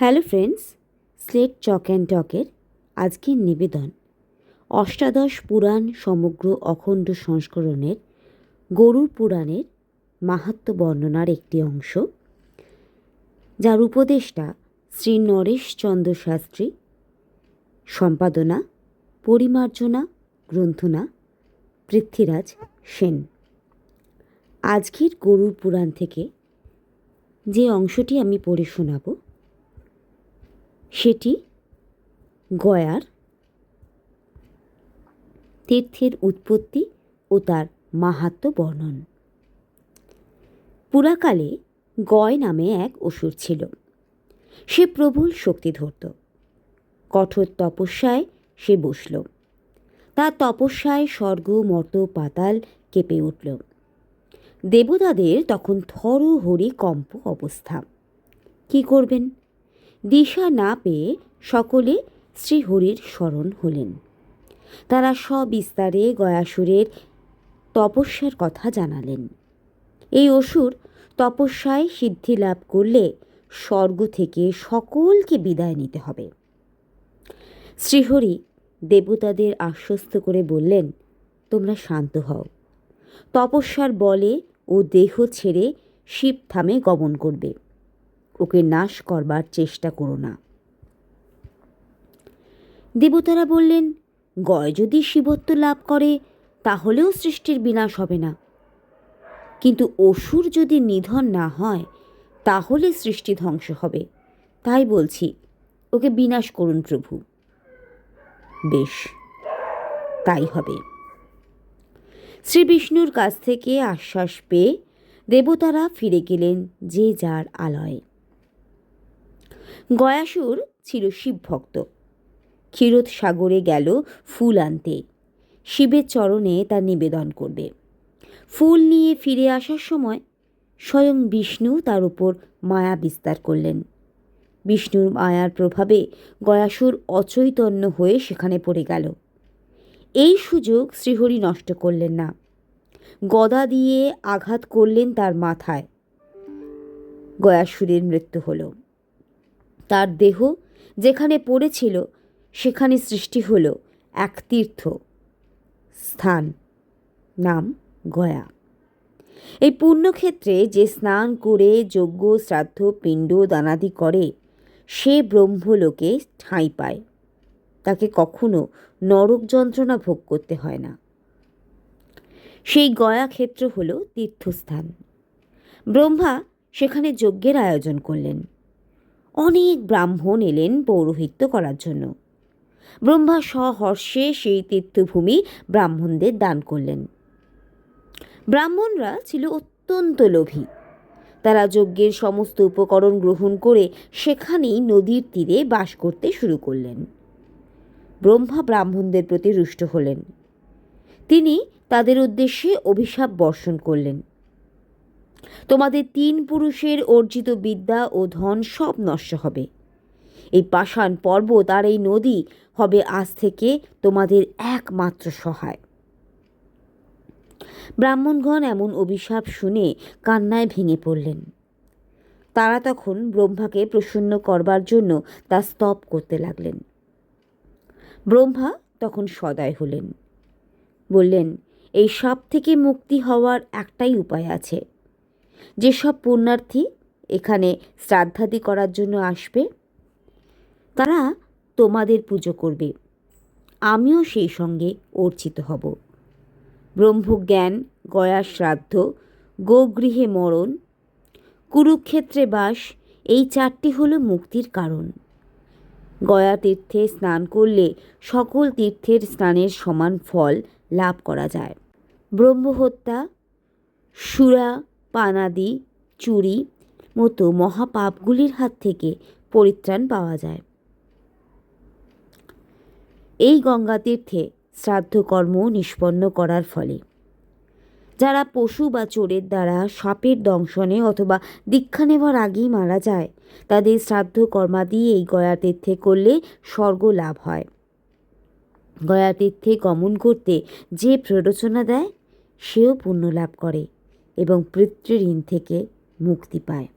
Hello friends, slate chalk and টকের আজকের নিবেদন। অষ্টাদশ পুরাণ সমগ্র অখণ্ড সংস্করণের গরুর পুরাণের মাহাত্ম্য বর্ণনার একটি অংশ। যার উপদেষ্টা শ্রী নরেশচন্দ্র শাস্ত্রী, সম্পাদনা, পরিমার্জনা, গ্রন্থনা, পৃথ্বীরাজ সেন। আজকের গরুর পুরাণ থেকে যে অংশটি আমি পড়ে শোনাব সেটি গয়ার তীর্থের উৎপত্তি ও তার মাহাত্ম্য বর্ণন। পুরাকালে গয় নামে এক অসুর ছিল। সে প্রবল শক্তি ধরত কঠোর তপস্যায় সে বসল। তার তপস্যায় স্বর্গ, মর্ত, পাতাল কেঁপে উঠল। দেবতাদের তখন থর হরি কম্প অবস্থা। কি করবেন? দিশা না পেয়ে সকলে শ্রীহরির স্মরণ হলেন। তারা সবিস্তারে গয়াসুরের তপস্যার কথা জানালেন। এই অসুর তপস্যায় সিদ্ধি লাভ করলে স্বর্গ থেকে সকলকে বিদায় নিতে হবে। শ্রীহরি দেবতাদের আশ্বস্ত করে বললেন, তোমরা শান্ত হও। তপস্যার বলে ও দেহ ছেড়ে শিব থামে গমন করবে। ওকে নাশ করবার চেষ্টা করো না। দেবতারা বললেন, গয় যদি শিবত্ব লাভ করে, তাহলেও সৃষ্টির বিনাশ হবে না। কিন্তু অসুর যদি নিধন না হয়, তাহলে সৃষ্টি ধ্বংস হবে। তাই বলছি, ওকে বিনাশ করুন প্রভু। বেশ, তাই হবে। শ্রী বিষ্ণুর কাছ থেকে আশ্বাস পেয়ে দেবতারা ফিরে গেলেন যে যার আলয়ে। গয়াসুর ছিল শিবভক্ত। ক্ষীরোদ সাগরে গেল ফুল আনতে। শিবের চরণে তা নিবেদন করবে। ফুল নিয়ে ফিরে আসার সময় স্বয়ং বিষ্ণু তার উপর মায়া বিস্তার করলেন। বিষ্ণুর মায়ার প্রভাবে গয়াসুর অচৈতন্য হয়ে সেখানে পড়ে গেল। এই সুযোগ শ্রীহরি নষ্ট করলেন না। গদা দিয়ে আঘাত করলেন তার মাথায়। গয়াসুরের মৃত্যু হলো। তার দেহ যেখানে পড়েছিল, সেখানে সৃষ্টি হল এক তীর্থ স্থান, নাম গয়া। এই পুণ্যক্ষেত্রে যে স্নান করে যজ্ঞ শ্রাদ্ধ, পিণ্ড, দানাদি করে, সে ব্রহ্মলোকে ঠাঁই পায়। তাকে কখনো নরক যন্ত্রণা ভোগ করতে হয় না। সেই গয়া ক্ষেত্র হল তীর্থস্থান। ব্রহ্মা সেখানে যজ্ঞের আয়োজন করলেন। অনেক ব্রাহ্মণ এলেন পৌরোহিত্য করার জন্য। ব্রহ্মা সহর্ষে সেই তীর্থভূমি ব্রাহ্মণদের দান করলেন। ব্রাহ্মণরা ছিল অত্যন্ত লোভী। তারা যজ্ঞের সমস্ত উপকরণ গ্রহণ করে সেখানেই নদীর তীরে বাস করতে শুরু করলেন। ব্রহ্মা ব্রাহ্মণদের প্রতি রুষ্ট হলেন। তিনি তাদের উদ্দেশ্যে অভিশাপ বর্ষণ করলেন। তোমাদের তিন পুরুষের অর্জিত বিদ্যা ও ধন সব নষ্ট হবে। এই পাষাণ পর্বত আর এই নদী হবে আজ থেকে তোমাদের একমাত্র সহায়। ব্রাহ্মণগণ এমন অভিশাপ শুনে কান্নায় ভেঙে পড়লেন। তারা তখন ব্রহ্মাকে প্রসন্ন করবার জন্য তা স্তব করতে লাগলেন। ব্রহ্মা তখন সদয় হলেন। বললেন, এই সব থেকে মুক্তি হওয়ার একটাই উপায় আছে। যেসব পুণ্যার্থী এখানে শ্রাদ্ধাদি করার জন্য আসবে, তারা তোমাদের পুজো করবে। আমিও সেই সঙ্গে অর্চিত হব। ব্রহ্মজ্ঞান, গয়া শ্রাদ্ধ, গোগৃহে মরণ, কুরুক্ষেত্রে বাস, এই চারটি হলো মুক্তির কারণ। গয়া তীর্থে স্নান করলে সকল তীর্থের স্নানের সমান ফল লাভ করা যায়। ব্রহ্মহত্যা, সুরা পানাদি, চুরি মতো মহাপাপগুলির হাত থেকে পরিত্রাণ পাওয়া যায়। এই গঙ্গা তীর্থে শ্রাদ্ধকর্ম নিষ্পন্ন করার ফলে। যারা পশু বা চোরের দ্বারা সাপের দংশনে অথবা দীক্ষা নেবার আগেই মারা যায়, তাদের শ্রাদ্ধ কর্মাদি এই গয়া তীর্থে করলে স্বর্গ লাভ হয়। গয়া তীর্থে গমন করতে যে প্ররোচনা দেয়, সেও পুণ্য লাভ করে। এবং পিতৃঋণ থেকে মুক্তি পায়।